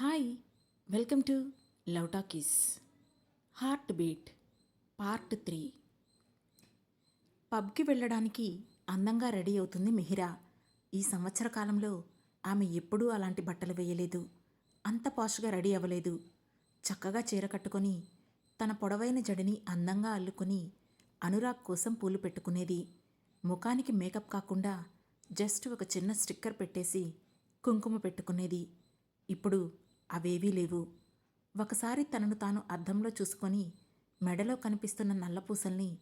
Hi welcome to Love Talkies Heart Beat part three. పబ్కి వెళ్ళడానికి అందంగా ready అవుతుంది మిహిరా. ఈ సంవత్సర కాలంలో ఆమె ఎప్పుడూ అలాంటి బట్టలు వేయలేదు. అంత పాష్గా రెడీ అవ్వలేదు. చక్కగా చీర కట్టుకొని తన పొడవైన జడిని అందంగా అల్లుకొని అనురాగ్ కోసం పూలు పెట్టుకునేది. ముఖానికి మేకప్ కాకుండా జస్ట్ ఒక చిన్న స్టిక్కర్ పెట్టేసి కుంకుమ పెట్టుకునేది. ఇప్పుడు అవేవీ లేవు. ఒకసారి తనను తాను అద్దంలో చూసుకొని మెడలో కనిపిస్తున్న నల్లపూసల్ని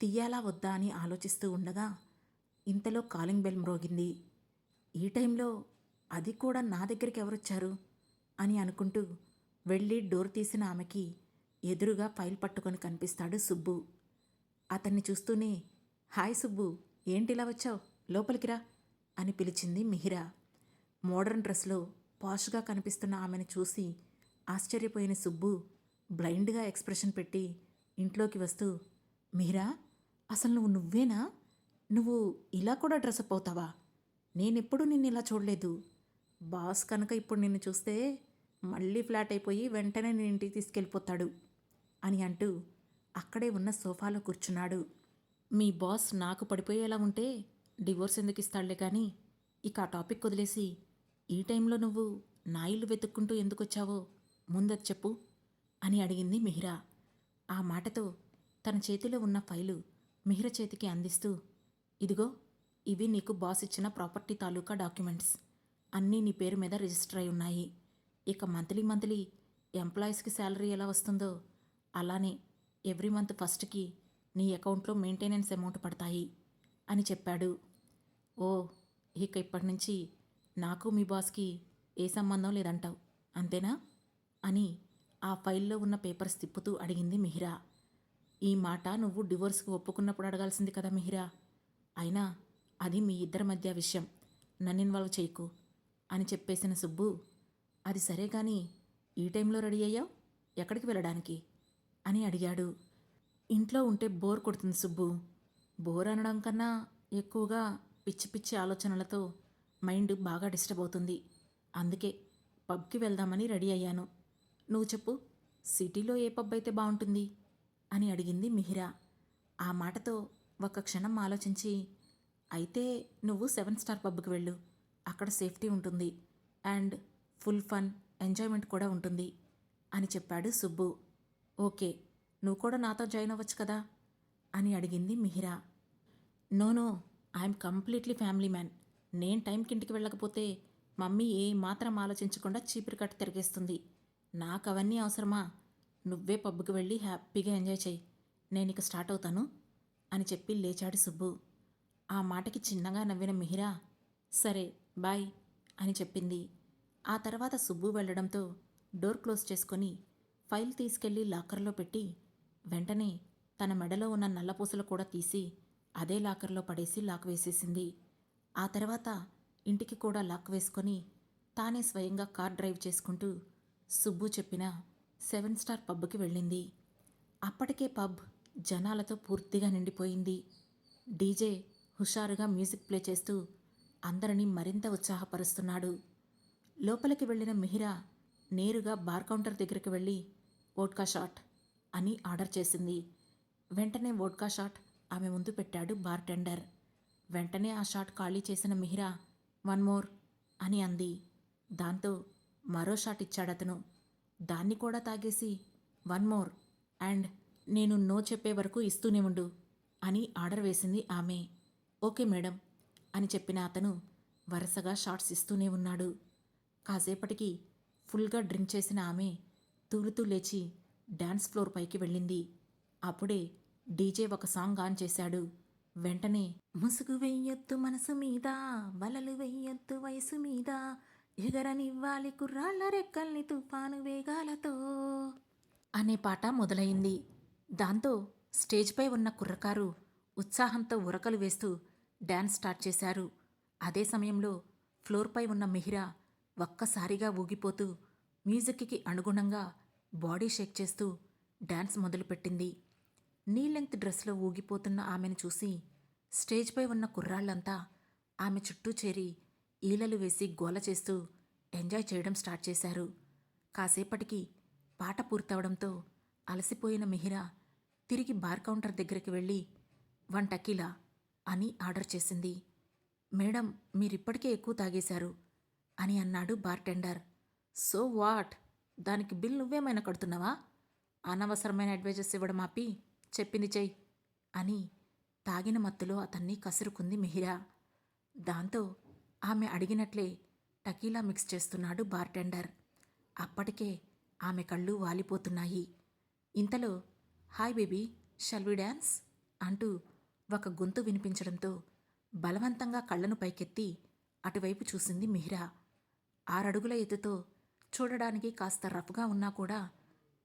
తీయాలా వద్దా అని ఆలోచిస్తూ ఉండగా ఇంతలో కాలింగ్ బెల్ మ్రోగింది. ఈ టైంలో అది కూడా నా దగ్గరికి ఎవరొచ్చారు? అని అనుకుంటూ వెళ్ళి డోర్ తీసిన ఆమెకి ఎదురుగా ఫైల్ పట్టుకొని కనిపిస్తాడు సుబ్బు. అతన్ని చూస్తూనే హాయ్ సుబ్బు ఏంటిలా వచ్చావు? లోపలికి రా అని పిలిచింది మిహిరా. మోడర్న్ డ్రెస్లో పాష్గా కనిపిస్తున్న ఆమెను చూసి ఆశ్చర్యపోయిన సుబ్బు బ్లైండ్గా ఎక్స్ప్రెషన్ పెట్టి ఇంట్లోకి వస్తూ మీరా అసలు నువ్వు నువ్వేనా? నువ్వు ఇలా కూడా డ్రెస్అప్ అవుతావా? నేనెప్పుడు నిన్ను ఇలా చూడలేదు. బాస్ కనుక ఇప్పుడు నిన్ను చూస్తే మళ్ళీ ఫ్లాట్ అయిపోయి వెంటనే నేను ఇంటికి తీసుకెళ్ళిపోతాడు అని అంటూ అక్కడే ఉన్న సోఫాలో కూర్చున్నాడు. మీ బాస్ నాకు పడిపోయేలా ఉంటే డివోర్స్ ఎందుకు ఇస్తాడులే కానీ ఇక ఆ టాపిక్ వదిలేసి ఈ టైంలో నువ్వు నా ఇల్లు వెతుక్కుంటూ ఎందుకు వచ్చావో ముందది చెప్పు అని అడిగింది మిహిరా. ఆ మాటతో తన చేతిలో ఉన్న ఫైలు మిహిర చేతికి అందిస్తూ ఇదిగో ఇవి నీకు బాస్ ఇచ్చిన ప్రాపర్టీ తాలూకా డాక్యుమెంట్స్. అన్నీ నీ పేరు మీద రిజిస్టర్ అయి ఉన్నాయి. ఇక మంత్లీ మంత్లీ ఎంప్లాయీస్కి శాలరీ ఎలా వస్తుందో అలానే ఎవ్రీ మంత్ ఫస్ట్కి నీ అకౌంట్లో మెయింటెనెన్స్ అమౌంట్ పడతాయి అని చెప్పాడు. ఓ ఇక ఇప్పటి నుంచి నాకు మీ బాస్కి ఏ సంబంధం లేదంటావు అంతేనా? అని ఆ ఫైల్లో ఉన్న పేపర్స్ తిప్పుతూ అడిగింది మిహిరా. ఈ మాట నువ్వు డివోర్స్కి ఒప్పుకున్నప్పుడు అడగాల్సింది కదా మిహిరా. అయినా అది మీ ఇద్దరి మధ్య విషయం నన్ను ఇన్వాల్వ్ చేయకు అని చెప్పేసిన సుబ్బు అది సరే కానీ ఈ టైంలో రెడీ అయ్యావు? ఎక్కడికి వెళ్ళడానికి? అని అడిగాడు. ఇంట్లో ఉంటే బోర్ కొడుతుంది సుబ్బు. బోర్ అనడం కన్నా ఎక్కువగా పిచ్చి పిచ్చి ఆలోచనలతో మైండ్ బాగా డిస్టర్బ్ అవుతుంది. అందుకే పబ్కి వెళ్దామని రెడీ అయ్యాను. నువ్వు చెప్పు సిటీలో ఏ పబ్ అయితే బాగుంటుంది? అని అడిగింది మిహిరా. ఆ మాటతో ఒక క్షణం ఆలోచించి అయితే నువ్వు సెవెన్ స్టార్ పబ్కి వెళ్ళు. అక్కడ సేఫ్టీ ఉంటుంది. అండ్ ఫుల్ ఫన్ ఎంజాయ్మెంట్ కూడా ఉంటుంది. అని చెప్పాడు సుబ్బు. ఓకే నువ్వు కూడా నాతో జాయిన్ అవ్వచ్చు కదా? అని అడిగింది Mihira. No no I'm completely family man. నేను టైంకి ఇంటికి వెళ్ళకపోతే మమ్మీ ఏ మాత్రం ఆలోచించకుండా చీపురు కట్టు తిరిగేస్తుంది. నాకు అవన్నీ అవసరమా? నువ్వే పబ్కి వెళ్ళి హ్యాపీగా ఎంజాయ్ చేయి. నేను ఇక స్టార్ట్ అవుతాను అని చెప్పి లేచాడు సుబ్బు. ఆ మాటకి చిన్నగా నవ్విన మిహిరా సరే బాయ్ అని చెప్పింది. ఆ తర్వాత సుబ్బు వెళ్ళడంతో డోర్ క్లోజ్ చేసుకొని ఫైల్ తీసుకెళ్ళి లాకర్లో పెట్టి వెంటనే తన మెడలో ఉన్న నల్లపూసలు కూడా తీసి అదే లాకర్లో పడేసి లాక్ వేసేసింది. ఆ తర్వాత ఇంటికి కూడా లాక్ వేసుకొని తానే స్వయంగా కార్ డ్రైవ్ చేసుకుంటూ సుబ్బు చెప్పిన సెవెన్ స్టార్ పబ్కి వెళ్ళింది. అప్పటికే పబ్ జనాలతో పూర్తిగా నిండిపోయింది. డీజే హుషారుగా మ్యూజిక్ ప్లే చేస్తూ అందరినీ మరింత ఉత్సాహపరుస్తున్నాడు. లోపలికి వెళ్ళిన మిహిరా నేరుగా బార్ కౌంటర్ దగ్గరికి వెళ్ళి వోడ్కా షాట్ అని ఆర్డర్ చేసింది. వెంటనే వోడ్కా షాట్ ఆమె ముందు పెట్టాడు బార్ టెండర్. వెంటనే ఆ షాట్ ఖాళీ చేసిన మిహిరా వన్ మోర్ అని అంది. దాంతో మరో షాట్ ఇచ్చాడతను దాన్ని కూడా తాగేసి వన్ మోర్ అండ్ నేను నో చెప్పే వరకు ఇస్తూనే ఉండు అని ఆర్డర్ వేసింది ఆమె. ఓకే మేడం అని చెప్పిన అతను వరుసగా షాట్స్ ఇస్తూనే ఉన్నాడు. కాసేపటికి ఫుల్గా డ్రింక్ చేసిన ఆమె తూలుతూ లేచి డ్యాన్స్ ఫ్లోర్ పైకి వెళ్ళింది. అప్పుడే డీజే ఒక సాంగ్ ఆన్ చేశాడు. వెంటనే ముసుగు వెయ్యొద్దు మనసు మీద వలలు వెయ్యొద్దు వయసు మీద. ఎగరనివ్వాలి కుర్రాళ్ళ రెక్కల్ని తుఫాను వేగాలతో. అనే పాట మొదలైంది. దాంతో స్టేజ్పై ఉన్న కుర్రకారు ఉత్సాహంతో ఉరకలు వేస్తూ డ్యాన్స్ స్టార్ట్ చేశారు. అదే సమయంలో ఫ్లోర్పై ఉన్న మిహిరా ఒక్కసారిగా ఊగిపోతూ మ్యూజిక్కి అనుగుణంగా బాడీ షేక్ చేస్తూ డ్యాన్స్ మొదలుపెట్టింది. నీ లెంగ్త్ డ్రెస్లో ఊగిపోతున్న ఆమెను చూసి స్టేజ్పై ఉన్న కుర్రాళ్ళంతా ఆమె చుట్టూ చేరి ఈలలు వేసి గోల చేస్తూ ఎంజాయ్ చేయడం స్టార్ట్ చేశారు. కాసేపటికి పాట పూర్తవడంతో అలసిపోయిన మిహిరా తిరిగి బార్ కౌంటర్ దగ్గరికి వెళ్ళి వన్ టకీలా అని ఆర్డర్ చేసింది. మేడం మీరిప్పటికే ఎక్కువ తాగేశారు అని అన్నాడు బార్టెండర్ సో వాట్? దానికి బిల్ నువ్వేమైనా కడుతున్నావా? అనవసరమైన అడ్వైజెస్ ఇవ్వడం ఆపి చెప్పింది చెయ్యి అని తాగిన మత్తులో అతన్ని కసురుకుంది మిహిరా. దాంతో ఆమె అడిగినట్లే టకీలా మిక్స్ చేస్తున్నాడు బార్టెండర్. అప్పటికే ఆమె కళ్ళు వాలిపోతున్నాయి. ఇంతలో హాయ్ బేబీ షల్వి డ్యాన్స్ అంటూ ఒక గొంతు వినిపించడంతో బలవంతంగా కళ్ళను పైకెత్తి అటువైపు చూసింది మిహిరా. ఆరడుగుల ఎత్తుతో చూడడానికి కాస్త రఫ్గా ఉన్నా కూడా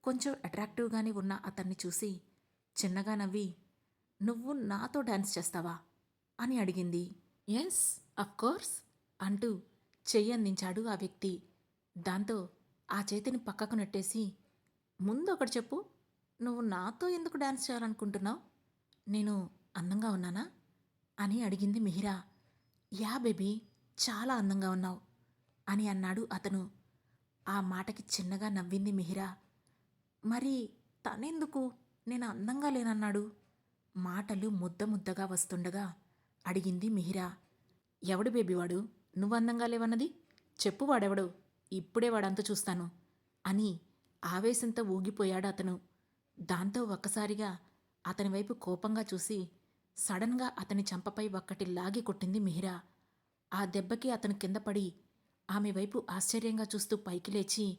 కొంచెం అట్రాక్టివ్గానే ఉన్న అతన్ని చూసి చిన్నగా నవ్వి నువ్వు నాతో డ్యాన్స్ చేస్తావా? అని అడిగింది. ఎస్ కోర్స్ అంటూ చెయ్యందించాడు ఆ వ్యక్తి. దాంతో ఆ చేతిని పక్కకు నెట్టేసి ముందు ఒకటి చెప్పు నువ్వు నాతో ఎందుకు డ్యాన్స్ చేయాలనుకుంటున్నావు? నేను అందంగా ఉన్నానా? అని అడిగింది మిహిరా. యా బేబీ చాలా అందంగా ఉన్నావు అని అన్నాడు అతను. ఆ మాటకి చిన్నగా నవ్వింది మిహిరా. మరి తనెందుకు నేను అందంగా లేనన్నాడు. మాటలు ముద్ద ముద్దగా వస్తుండగా అడిగింది మిహిరా. ఎవడు బేబీ వాడు నువ్వు అందంగా లేవన్నది? చెప్పు వాడెవడు. ఇప్పుడే వాడంత చూస్తాను అని ఆవేశంతో ఊగిపోయాడు అతను. దాంతో ఒక్కసారిగా అతని వైపు కోపంగా చూసి సడన్గా అతని చంపపై ఒక్కటి లాగి కొట్టింది మిహిరా. ఆ దెబ్బకి అతను కింద పడి ఆమె వైపు ఆశ్చర్యంగా చూస్తూ పైకి లేచి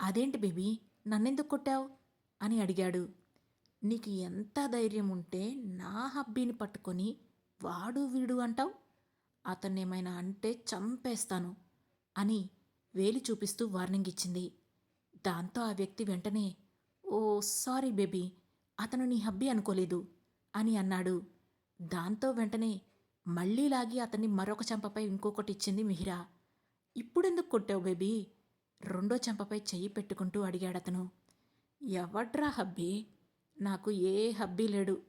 అదేంటి బేబీ? నన్నెందుకు కొట్టావు? అని అడిగాడు. నీకు ఎంత ధైర్యం ఉంటే నా హబ్బీని పట్టుకొని వాడు వీడు అంటావు? అతన్నేమైనా అంటే చంపేస్తాను అని వేలి చూపిస్తూ వార్నింగ్ ఇచ్చింది. దాంతో ఆ వ్యక్తి వెంటనే ఓ సారీ బేబీ అతను నీ హబ్బీ అనుకోలేదు అని అన్నాడు. దాంతో వెంటనే మళ్ళీ లాగి అతన్ని మరొక చెంపపై ఇంకొకటి ఇచ్చింది మిహిరా. ఇప్పుడెందుకు కొట్టావు బేబీ? రెండో చెంపపై చెయ్యి పెట్టుకుంటూ అడిగాడతను. ఎవడ్రా హబ్బీ? నాకు ఏ హబ్బీ లేడు.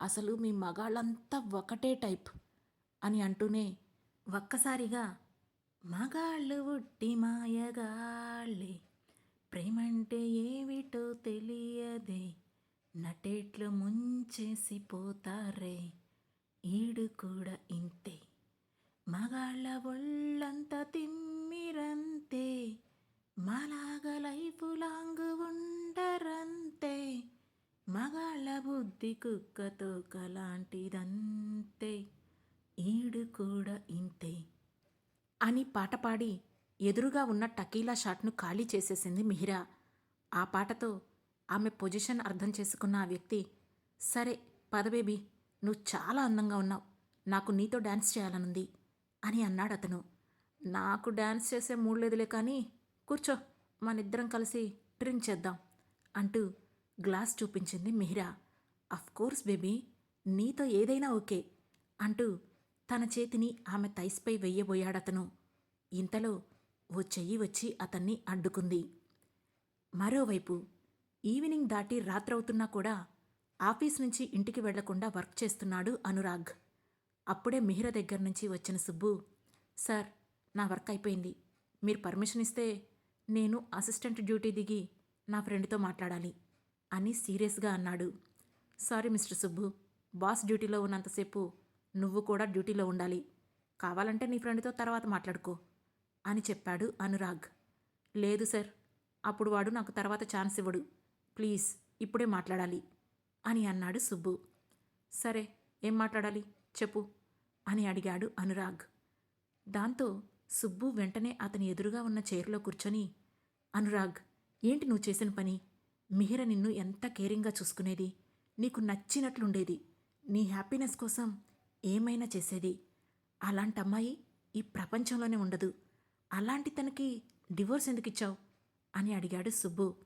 అసలు మీ మగాళ్ళంతా ఒకటే టైప్ అని అంటూనే ఒక్కసారిగా మగాళ్ళు ఉట్టి మాయగాళ్ళే. ప్రేమంటే ఏమిటో తెలియదే. నటేట్లు ముంచేసి పోతారే. ఈడు కూడా ఇంతే. మగాళ్ళ ఒళ్ళంతా తిమ్మిరంతే. మాలాగా లైఫ్ లాంగ్ ఉండరంతే. మగాళ్ళ బుద్ధి కుక్కతో కలాంటిదంతే. ఈడు కూడా ఇంతే. అని పాట పాడి ఎదురుగా ఉన్న టకీలా షాట్ను ఖాళీ చేసేసింది మిహిరా. ఆ పాటతో ఆమె పొజిషన్ అర్థం చేసుకున్న ఆ వ్యక్తి సరే పదబేబీ నువ్వు చాలా అందంగా ఉన్నావు నాకు నీతో డ్యాన్స్ చేయాలనుంది అని అన్నాడు అతను. నాకు డ్యాన్స్ చేసే మూడు లేదులే కానీ కూర్చో మనిద్దరం కలిసి డ్రింక్ చేద్దాం అంటూ గ్లాస్ చూపించింది మిహిరా అఫ్ కోర్స్ బేబీ నీతో ఏదైనా ఓకే అంటూ తన చేతిని ఆమె తైస్పై వెయ్యబోయాడతను ఇంతలో ఓ చెయ్యి వచ్చి అతన్ని అడ్డుకుంది. మరోవైపు ఈవినింగ్ దాటి రాత్రవుతున్నా కూడా ఆఫీస్ నుంచి ఇంటికి వెళ్ళకుండా వర్క్ చేస్తున్నాడు అనురాగ్. అప్పుడే మిహిర దగ్గర నుంచి వచ్చిన సుబ్బు సార్ నా వర్క్ అయిపోయింది. మీరు పర్మిషన్ ఇస్తే నేను అసిస్టెంట్ డ్యూటీ దిగి నా ఫ్రెండ్తో మాట్లాడాలి. అని సీరియస్గా అన్నాడు. సారీ మిస్టర్ సుబ్బు బాస్ డ్యూటీలో ఉన్నంతసేపు నువ్వు కూడా డ్యూటీలో ఉండాలి. కావాలంటే నీ ఫ్రెండ్తో తర్వాత మాట్లాడుకో అని చెప్పాడు అనురాగ్. లేదు సార్ అప్పుడు వాడు నాకు తర్వాత ఛాన్స్ ఇవ్వడు. ప్లీజ్ ఇప్పుడే మాట్లాడాలి అని అన్నాడు సుబ్బు. సరే ఏం మాట్లాడాలి? చెప్పు అని అడిగాడు అనురాగ్. దాంతో సుబ్బు వెంటనే అతని ఎదురుగా ఉన్న చైర్లో కూర్చొని అనురాగ్ ఏంటి నువ్వు చేసిన పని? మిహిర నిన్ను ఎంత కేరింగ్గా చూసుకునేది? నీకు నచ్చినట్లుండేది. నీ హ్యాపీనెస్ కోసం ఏమైనా చేసేది. అలాంటి అమ్మాయి ఈ ప్రపంచంలోనే ఉండదు. అలాంటి తనకి డివోర్స్ ఎందుకు ఇచ్చావు? అని అడిగాడు సుబ్బు.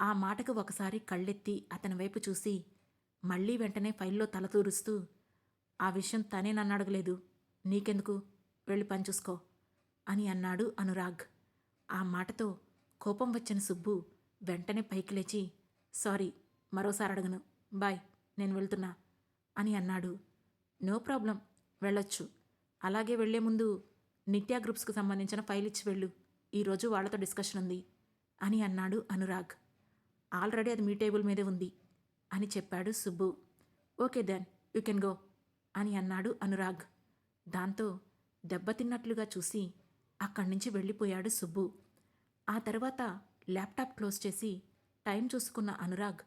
ఆ మాటకు ఒకసారి కళ్ళెత్తి అతని వైపు చూసి మళ్ళీ వెంటనే ఫైల్లో తలతూరుస్తూ ఆ విషయం తనే నన్ను అడగలేదు. నీకెందుకు? వెళ్ళి పని చూసుకో అని అన్నాడు అనురాగ్. ఆ మాటతో కోపం వచ్చిన సుబ్బు వెంటనే పైకి లేచి సారీ మరోసారి అడగను. బాయ్ నేను వెళ్తున్నా అని అన్నాడు. నో ప్రాబ్లం వెళ్ళొచ్చు. అలాగే వెళ్ళే ముందు నిత్యా గ్రూప్స్కు సంబంధించిన ఫైల్ ఇచ్చి వెళ్ళు. ఈరోజు వాళ్ళతో డిస్కషన్ ఉంది అని అన్నాడు అనురాగ్. ఆల్రెడీ అది మీ టేబుల్ మీదే ఉంది అని చెప్పాడు Subbu. Okay then you can go అని అన్నాడు అనురాగ్. దాంతో దెబ్బతిన్నట్లుగా చూసి అక్కడి నుంచి వెళ్ళిపోయాడు సుబ్బు. ఆ తర్వాత ల్యాప్టాప్ క్లోజ్ చేసి టైం చూసుకున్న అనురాగ్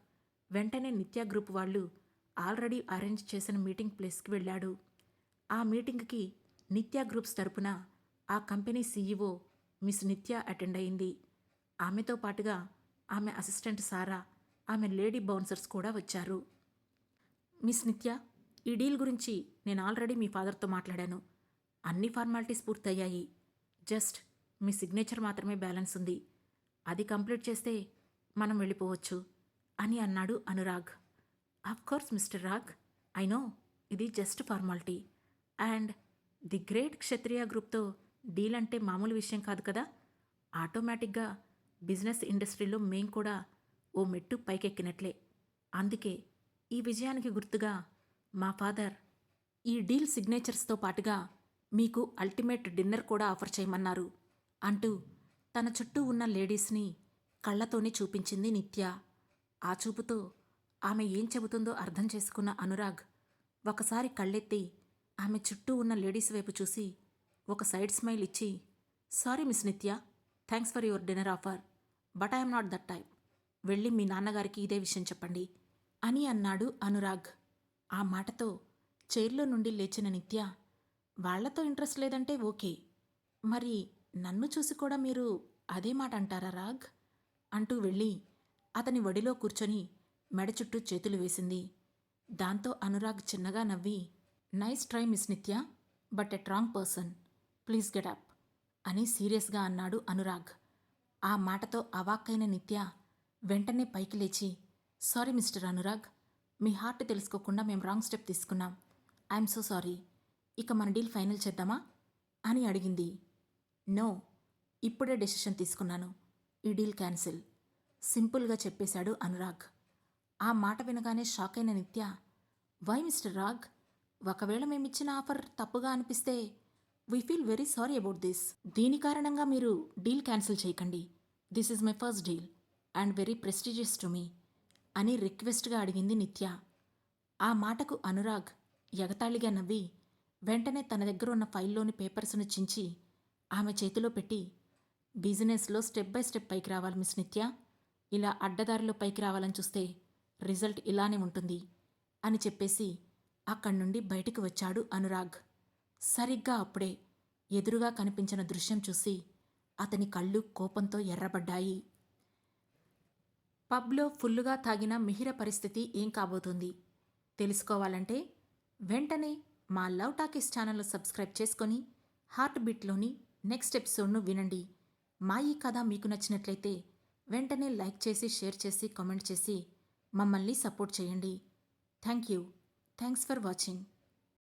వెంటనే నిత్య గ్రూప్ వాళ్ళు ఆల్రెడీ అరేంజ్ చేసిన మీటింగ్ ప్లేస్కి వెళ్ళాడు. ఆ మీటింగ్కి నిత్య గ్రూప్స్ తరపున ఆ company CEO miss Nitya attend అయింది. ఆమెతో పాటుగా ఆమె అసిస్టెంట్ సారా ఆమె లేడీ బౌన్సర్స్ కూడా వచ్చారు. మిస్ నిత్య ఈ డీల్ గురించి నేను ఆల్రెడీ మీ ఫాదర్తో మాట్లాడాను. అన్ని ఫార్మాలిటీస్ పూర్తయ్యాయి. జస్ట్ మీ సిగ్నేచర్ మాత్రమే బ్యాలెన్స్ ఉంది. అది కంప్లీట్ చేస్తే మనం వెళ్ళిపోవచ్చు అని అన్నాడు Anurag. Of course mister Rag. I know ఇది just formality and the great Kshatriya గ్రూప్తో deal అంటే మామూలు విషయం కాదు కదా? ఆటోమేటిక్గా బిజినెస్ ఇండస్ట్రీలో మేం కూడా ఓ మెట్టు పైకెక్కినట్లే. అందుకే ఈ విజయానికి గుర్తుగా మా ఫాదర్ ఈ డీల్ సిగ్నేచర్స్తో పాటుగా మీకు అల్టిమేట్ డిన్నర్ కూడా ఆఫర్ చేయమన్నారు అంటూ తన చుట్టూ ఉన్న లేడీస్ని కళ్ళతోనే చూపించింది నిత్య. ఆ చూపుతో ఆమె ఏం చెబుతుందో అర్థం చేసుకున్న అనురాగ్ ఒకసారి కళ్ళెత్తి ఆమె చుట్టూ ఉన్న లేడీస్ వైపు చూసి ఒక సైడ్ స్మైల్ ఇచ్చి sorry miss Nitya thanks for your dinner offer but I'm not that type. వెళ్ళి మీ నాన్నగారికి ఇదే విషయం చెప్పండి అని అన్నాడు అనురాగ్. ఆ మాటతో చైర్లో నుండి లేచిన నిత్య వాళ్ళతో ఇంట్రెస్ట్ లేదంటే ఓకే మరి నన్ను చూసి కూడా మీరు అదే మాట అంటారా రాగ్? అంటూ వెళ్ళి అతని వడిలో కూర్చొని మెడ చుట్టూ చేతులు వేసింది. దాంతో అనురాగ్ చిన్నగా నవ్వి nice try miss Nitya but at wrong person. Please get up అని సీరియస్గా అన్నాడు అనురాగ్. ఆ మాటతో అవాక్కైన నిత్య వెంటనే పైకి లేచి సారీ మిస్టర్ అనురాగ్ మీ హార్ట్ తెలుసుకోకుండా మేము రాంగ్ స్టెప్ తీసుకున్నాం. I'm so sorry. ఇక మన డీల్ ఫైనల్ చేద్దామా? అని అడిగింది. నో ఇప్పుడే డెసిషన్ తీసుకున్నాను. ఈ డీల్ క్యాన్సిల్. సింపుల్గా చెప్పేశాడు అనురాగ్. ఆ మాట వినగానే షాక్ అయిన నిత్య. Why mister Rag? ఒకవేళ మేమిచ్చిన ఆఫర్ తప్పుగా అనిపిస్తే we feel very sorry about this. దీని కారణంగా మీరు డీల్ క్యాన్సిల్ చేయకండి. This is my first deal and very prestigious to me అని రిక్వెస్ట్గా అడిగింది నిత్య. ఆ మాటకు అనురాగ్ ఎగతాళిగా నవ్వి వెంటనే తన దగ్గర ఉన్న ఫైల్లోని పేపర్స్ను చించి ఆమె చేతిలో పెట్టి బిజినెస్లో స్టెప్ బై స్టెప్ పైకి రావాలి మిస్ నిత్య. ఇలా అడ్డదారిలో పైకి రావాలని చూస్తే రిజల్ట్ ఇలానే ఉంటుంది అని చెప్పేసి అక్కడి నుండి బయటికి వచ్చాడు అనురాగ్. సరిగ్గా అప్పుడే ఎదురుగా కనిపించిన దృశ్యం చూసి అతని కళ్ళు కోపంతో ఎర్రబడ్డాయి. పబ్లో ఫుల్లుగా తాగిన మిహిర పరిస్థితి ఏం కాబోతుంది? తెలుసుకోవాలంటే వెంటనే మా లవ్ టాకీస్ ఛానల్ సబ్స్క్రైబ్ చేసుకొని హార్ట్ బీట్లోని నెక్స్ట్ ఎపిసోడ్ను వినండి. మా ఈ కథ మీకు నచ్చినట్లయితే వెంటనే లైక్ చేసి షేర్ చేసి కామెంట్ చేసి మమ్మల్ని సపోర్ట్ చేయండి. Thank you. Thanks for watching.